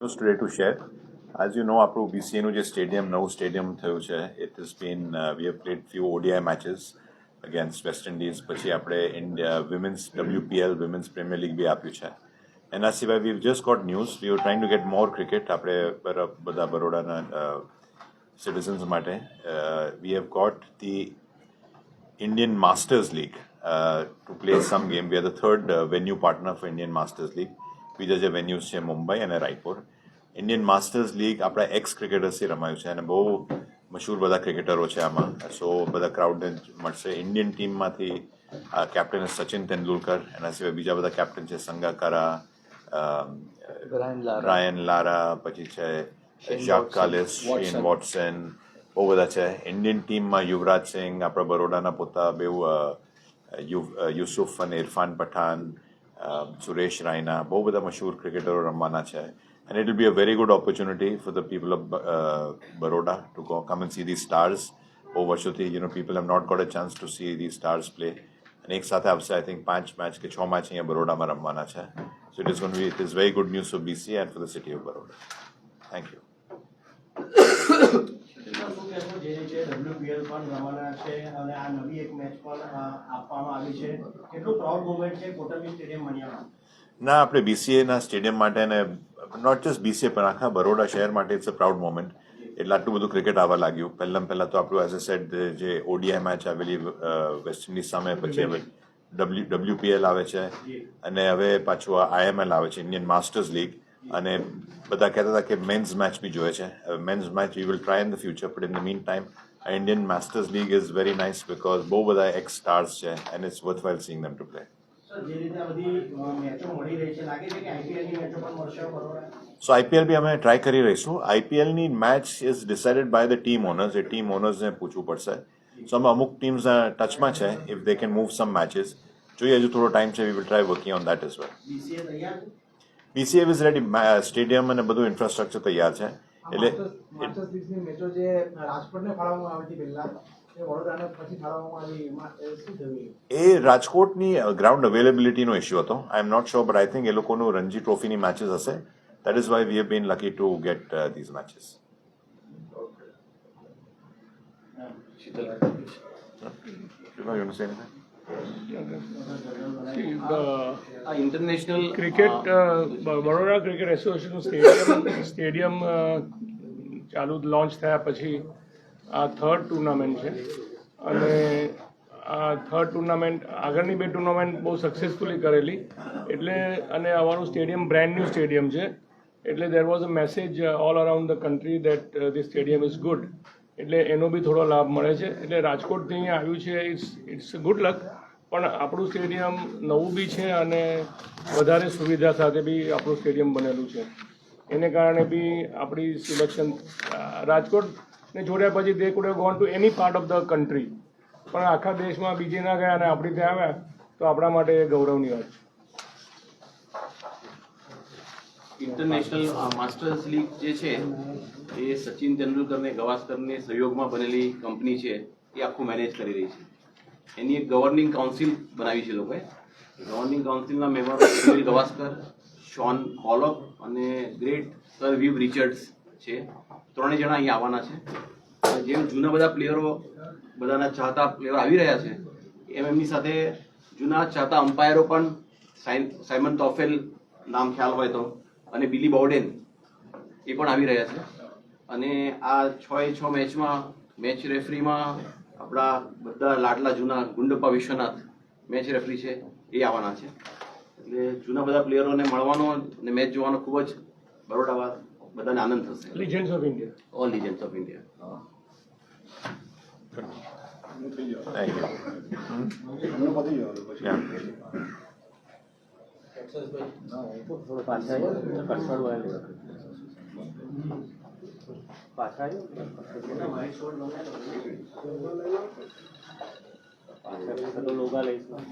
news today to share. As you know, આપણું બીસીએનું જે stadium નવું સ્ટેડિયમ થયું છે it is been we have played few ODI matches against West Indies પછી આપણે India women's WPL women's premier league બી આપ્યું છે એના સિવાય we just got news we are trying to get more cricket આપણે બર- બધા બરોડાના સિટીઝન્સ માટે we have got the Indian Masters League uh, to play some game. We are the third uh, venue partner for Indian Masters League. બીજા જે વેન્યુઝ છે મુંબઈ અને Raipur. Indian masters league આપણા એક્સ ક્રિકેટર્સથી રમાયું છે અને બહુ મશહૂર બધા ક્રિકેટરો છે આમાં. સો બધા ક્રાઉડને મળશે. ઇન્ડિયન ટીમમાંથી કેપ્ટન સચિન તેંડુલકર એના સિવાય બીજા બધા કેપ્ટન છે સંગાકારા રાયન લારા પછી છે જાક કાલિસ શેન વોટસન બહુ બધા છે. ઇન્ડિયન ટીમમાં યુવરાજ સિંહ આપણા બરોડાના પોતા બેઉ યુસુફ અને ઇરફાન પઠાન સુરેશ રાયના બહુ બધા મશહૂર ક્રિકેટરો રમવાના છે and it will be a very good opportunity for the people of Baroda to go come and see the stars બહુ વર્ષોથી you know people have not got a chance to see the stars play અને એક સાથે આવશે I think પાંચ match કે છ match અહીંયા બરોડામાં રમવાના છે so it is gone be it is very good news for BC and for the city of Baroda thank you કેટલા શું કહેશો જે રીતે WPL પણ રમવાના છે અને આ નવી એક મેચ પણ આપવામાં આવી છે. કેટલું પ્રાઉડ મોમેન્ટ છે કોટરબી સ્ટેડિયમ મણિયામાં ના આપણે બીસીએના સ્ટેડિયમ માટે અને નોટ જસ્ટ બીસીએ પણ આખા બરોડા શહેર માટે ઇટ્સ અ પ્રાઉડ મોમેન્ટ એટલે આટલું બધું ક્રિકેટ આવવા લાગ્યું. પહેલાં પહેલાં તો આપણું એઝ અ સેટ જે ઓડીઆઈ મેચ આવેલી વેસ્ટ ઇન્ડિઝ સામે પછી હવે ડબલ્યુ ડબલ્યુપીએલ આવે છે. અને હવે પાછું આઈએમએલ આવે છે ઇન્ડિયન માસ્ટર્સ લીગ અને બધા કહેતા હતા કે મેન્સ મેચ બી જોઈએ છે. Men's match we will try in the future but in the mean time Indian masters league is very nice because બહુ બધા એક્સ સ્ટાર્સ છે and it's worth well seeing them to play so IPL બી અમે try કરી રહીશું. આઈપીએલની match is decided by the team owners A team ઓનર્સને પૂછવું પડશે. સો અમે અમુક ટીમ્સ ટચમાં છે. If they can move some matches જોઈએ હજુ થોડો ટાઈમ છે. We will try working on that is well BCA is ready stadium અને બધું ઇન્ફ્રાસ્ટ્રક્ચર તૈયાર છે. એટલે માસ્ટર્સ લીગની મેચો જે રાજકોટને ફાળવવામાં આવી હતી પહેલા એ રાજકોટની ગ્રાઉન્ડ અવેલેબિલિટીનો ઇશ્યુ હતો. I am not sure but I think એ લોકોનું રણજી ટ્રોફીની મેચીસ હશે. That is why we have been lucky to get these matches આ ઇન્ટરનેશનલ ક્રિકેટ બરોડા ક્રિકેટ એસોસિએશનનું સ્ટેડિયમ સ્ટેડિયમ ચાલુ લોન્ચ થયા પછી આ થર્ડ ટુર્નામેન્ટ છે. અને આ થર્ડ ટુર્નામેન્ટ આગળની બે ટુર્નામેન્ટ બહુ સક્સેસફુલી કરેલી. એટલે અને અમારું સ્ટેડિયમ બ્રાન્ડ ન્યૂ સ્ટેડિયમ છે. એટલે there was a message all around the country that the stadium is good એટલે એનો બી થોડો લાભ મળે છે. એટલે રાજકોટથી આવ્યું છે ઇટ્સ ઇટ્સ ગુડ લક પણ આપણું સ્ટેડિયમ નવું બી છે અને વધારે સુવિધા સાથે બી આપણું સ્ટેડિયમ બનેલું છે. એને કારણે બી આપણી સિલેક્શન રાજકોટને જોડ્યા પછી they could gone to any part of the country પણ આખા દેશમાં બીજે ના ગયા અને આપણી ત્યાં આવ્યા, તો આપણા માટે ગૌરવની વાત છે. ઇન્ટરનેશનલ માસ્ટર્સ લીગ જે છે, એ સચિન તેંડુલકરને ગવાસ્કરને સહયોગમાં બનેલી કંપની છે, એ આખું મેનેજ કરી રહી છે. એની એક ગવર્નિંગ કાઉન્સિલ બનાવી છે લોકોએ. Governing કાઉન્સિલના member Sunil Gavaskar Shaun Pollock અને ગ્રેટ સર વિવ રિચર્ડ્સ છે. ત્રણેય જણા અહીંયા આવવાના છે. જેમ જૂના બધા પ્લેયરો બધાના ચાહતા પ્લેયરો આવી રહ્યા છે, એમ એમની સાથે જૂના ચાહતા અમ્પાયરો પણ સાયમન તોફેલ નામ ખ્યાલ હોય તો. અને બિલી બોર્ડેન એ પણ આવી રહ્યા છે. અને આ છ એ છ મેચમાં મેચ રેફરીમાં આપણા બધા લાડલા જૂના ગુંડપ્પા વિશ્વનાથ મેચ રેફરી છે એ આવવાના છે. એટલે જૂના બધા પ્લેયરોને મળવાનો અને મેચ જોવાનો ખૂબ જ બરોડા બધાને આનંદ થશે. Legends of India all legends of India thank you થોડો પાછા પાછા લોગા લઈશું.